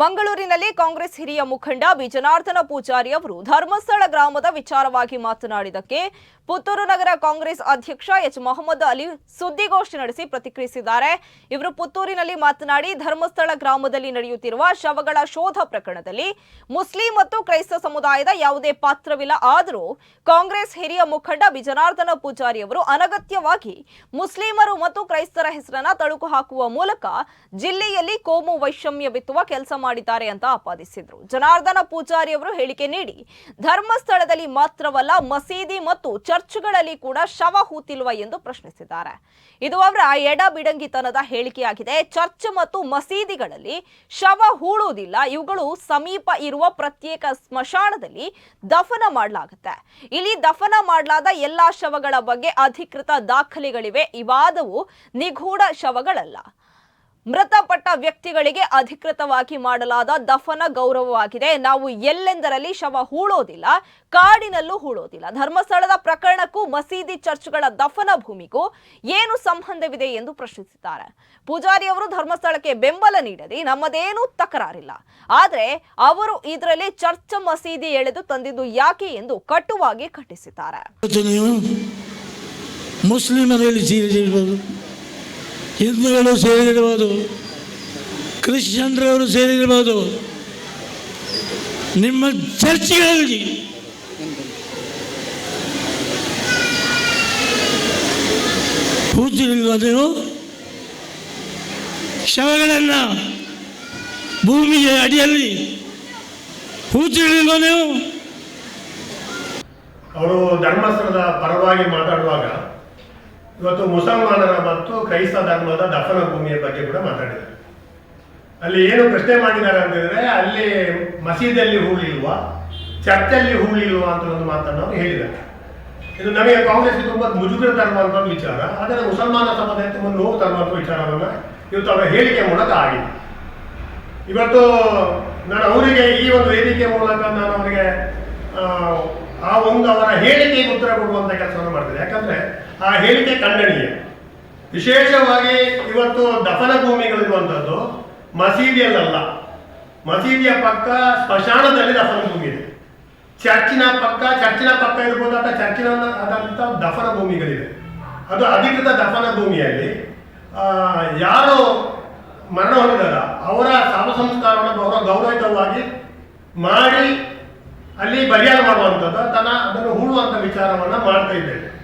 ಮಂಗಳೂರಿನಲ್ಲಿ ಕಾಂಗ್ರೆಸ್ ಹಿರಿಯ ಮುಖಂಡ ಬಿ ಜನಾರ್ದನ ಪೂಜಾರಿ ಅವರು ಧರ್ಮಸ್ಥಳ ಗ್ರಾಮದ ವಿಚಾರವಾಗಿ ಮಾತನಾಡಿದಕ್ಕೆ ಪುತ್ತೂರು ನಗರ ಕಾಂಗ್ರೆಸ್ ಅಧ್ಯಕ್ಷ ಎಚ್ ಮೊಹಮ್ಮದ್ ಅಲಿ ಸುದ್ದಿಗೋಷ್ಠಿ ನಡೆಸಿ ಪ್ರತಿಕ್ರಿಯಿಸಿದ್ದಾರೆ. ಇವರು ಪುತ್ತೂರಿನಲ್ಲಿ ಮಾತನಾಡಿ, ಧರ್ಮಸ್ಥಳ ಗ್ರಾಮದಲ್ಲಿ ನಡೆಯುತ್ತಿರುವ ಶವಗಳ ಶೋಧ ಪ್ರಕರಣದಲ್ಲಿ ಮುಸ್ಲಿಂ ಮತ್ತು ಕ್ರೈಸ್ತ ಸಮುದಾಯದ ಯಾವುದೇ ಪಾತ್ರವಿಲ್ಲ. ಆದರೂ ಕಾಂಗ್ರೆಸ್ ಹಿರಿಯ ಮುಖಂಡ ಬಿ ಜನಾರ್ದನ ಪೂಜಾರಿ ಅವರು ಅನಗತ್ಯವಾಗಿ ಮುಸ್ಲಿಮರು ಮತ್ತು ಕ್ರೈಸ್ತರ ಹೆಸರನ್ನ ತಳುಕು ಹಾಕುವ ಮೂಲಕ ಜಿಲ್ಲೆಯಲ್ಲಿ ಕೋಮು ವೈಷಮ್ಯ ಬಿತ್ತುವ ಕೆಲಸ ಮಾಡಿದ್ದಾರೆ ಅಂತ ಆಪಾದಿಸಿದ್ರು. ಜನಾರ್ದನ ಪೂಜಾರಿ ಅವರು ಹೇಳಿಕೆ ನೀಡಿ, ಧರ್ಮಸ್ಥಳದಲ್ಲಿ ಮಾತ್ರವಲ್ಲ, ಮಸೀದಿ ಮತ್ತು ಚರ್ಚ್ಗಳಲ್ಲಿ ಕೂಡ ಶವ ಹೂತಿಲ್ವ ಎಂದು ಪ್ರಶ್ನಿಸಿದ್ದಾರೆ. ಇದು ಅವರ ಎಡ ಬಿಡಂಗಿತನದ ಹೇಳಿಕೆಯಾಗಿದೆ. ಚರ್ಚ್ ಮತ್ತು ಮಸೀದಿಗಳಲ್ಲಿ ಶವ ಹೂಳುವುದಿಲ್ಲ. ಇವುಗಳು ಸಮೀಪ ಇರುವ ಪ್ರತ್ಯೇಕ ಸ್ಮಶಾನದಲ್ಲಿ ದಫನ ಮಾಡಲಾಗುತ್ತೆ. ಇಲ್ಲಿ ದಫನ ಮಾಡಲಾದ ಎಲ್ಲಾ ಶವಗಳ ಬಗ್ಗೆ ಅಧಿಕೃತ ದಾಖಲೆಗಳಿವೆ. ಇವಾದವು ನಿಗೂಢ ಶವಗಳಲ್ಲ. ಮೃತಪಟ್ಟ ವ್ಯಕ್ತಿಗಳಿಗೆ ಅಧಿಕೃತವಾಗಿ ಮಾಡಲಾದ ದಫನ ಗೌರವವಾಗಿದೆ. ನಾವು ಎಲ್ಲೆಂದರಲ್ಲಿ ಶವ ಹೂಳೋದಿಲ್ಲ, ಕಾಡಿನಲ್ಲೂ ಹೂಳೋದಿಲ್ಲ. ಧರ್ಮಸ್ಥಳದ ಪ್ರಕರಣಕ್ಕೂ ಮಸೀದಿ ಚರ್ಚ್ಗಳ ದಫನ ಭೂಮಿಗೂ ಏನು ಸಂಬಂಧವಿದೆ ಎಂದು ಪ್ರಶ್ನಿಸಿದ್ದಾರೆ. ಪೂಜಾರಿ ಅವರು ಧರ್ಮಸ್ಥಳಕ್ಕೆ ಬೆಂಬಲ ನೀಡದೆ ನಮ್ಮದೇನೂ ತಕರಾರಿಲ್ಲ. ಆದ್ರೆ ಅವರು ಇದರಲ್ಲಿ ಚರ್ಚ್ ಮಸೀದಿ ಎಳೆದು ತಂದಿದ್ದು ಯಾಕೆ ಎಂದು ಕಟುವಾಗಿ ಖಂಡಿಸಿದ್ದಾರೆ. ಮುಸ್ಲಿಮರಲ್ಲಿ ಹಿಂದೂಗಳು ಸೇರಿರ್ಬೋದು, ಕ್ರಿಶ್ಚಿಯನ್ರವರು ಸೇರಿರ್ಬೋದು, ನಿಮ್ಮ ಚರ್ಚ್ಗಳಲ್ಲಿ ಕೂತಿರಲ್ವ ನೀವು ಶವಗಳನ್ನು ಭೂಮಿಯ ಅಡಿಯಲ್ಲಿ ಕೂತಿರಲಿಲ್ವ ನೀವು ಅವರು ಧರ್ಮಸ್ಥಳದ ಪರವಾಗಿ ಮಾತಾಡುವಾಗ ಇವತ್ತು ಮುಸಲ್ಮಾನರ ಮತ್ತು ಕ್ರೈಸ್ತ ಧರ್ಮದ ದಫನ ಭೂಮಿಯ ಬಗ್ಗೆ ಕೂಡ ಮಾತಾಡಿದ್ದಾರೆ. ಅಲ್ಲಿ ಏನು ಪ್ರಶ್ನೆ ಮಾಡಿದ್ದಾರೆ ಅಂತಂದ್ರೆ ಅಲ್ಲಿ ಮಸೀದಿಯಲ್ಲಿ ಹೂಳಿಲ್ವಾ, ಚರ್ಚಲ್ಲಿ ಹೂಳಿಲ್ವಾ ಅಂತ ಒಂದು ಮಾತನ್ನು ಅವರು ಹೇಳಿದ್ದಾರೆ. ಇದು ನಮಗೆ ಕಾಂಗ್ರೆಸ್ಗೆ ತುಂಬಾ ಮುಜುಗರ ತರುವಂತ ಒಂದು ವಿಚಾರ, ಆದರೆ ಮುಸಲ್ಮಾನ ಸಮುದಾಯ ತುಂಬ ನೋವು ತರುವಂತ ವಿಚಾರವನ್ನ ಇವತ್ತು ಅವರ ಹೇಳಿಕೆ ಮೂಲಕ ಆಗಿದೆ. ಇವತ್ತು ನಾನು ಅವರಿಗೆ ಈ ಒಂದು ವೇದಿಕೆ ಮೂಲಕ ನಾನು ಅವರಿಗೆ ಆ, ಒಂದು ಅವರ ಹೇಳಿಕೆಗೆ ಉತ್ತರ ಕೊಡುವಂತ ಕೆಲಸವನ್ನು ಮಾಡ್ತಾರೆ. ಯಾಕಂದ್ರೆ ಆ ಹೇಳಿಕೆ ಖಂಡನೀಯ ವಿಶೇಷವಾಗಿ ಇವತ್ತು ದಫನ ಭೂಮಿಗಳಿರುವಂಥದ್ದು ಮಸೀದಿಯಲ್ಲ ಮಸೀದಿಯ ಪಕ್ಕ ಸ್ಮಶಾನದಲ್ಲಿ ದಫನ ಭೂಮಿ ಇದೆ. ಚರ್ಚಿನ ಪಕ್ಕ ಚರ್ಚಿನ ಪಕ್ಕ ಇರ್ಬೋದು ಅಥವಾ ಚರ್ಚಿನ ಆದಂಥ ದಫನ ಭೂಮಿಗಳಿವೆ. ಅದು ಅಧಿಕೃತ ದಫನ ಭೂಮಿಯಲ್ಲಿ ಯಾರು ಮರಣ ಹೊಂದಿದಾರ ಅವರ ಸಾಮ ಸಂಸ್ಕಾರವನ್ನು ಗೌರವ ಮಾಡಿ ಅಲ್ಲಿ ಬಲಿಯಾನ ಮಾಡುವಂಥದ್ದು ತನ್ನ ಅದನ್ನು ಹೂಳುವಂಥ ವಿಚಾರವನ್ನು ಮಾಡ್ತಾ ಇದ್ದೇವೆ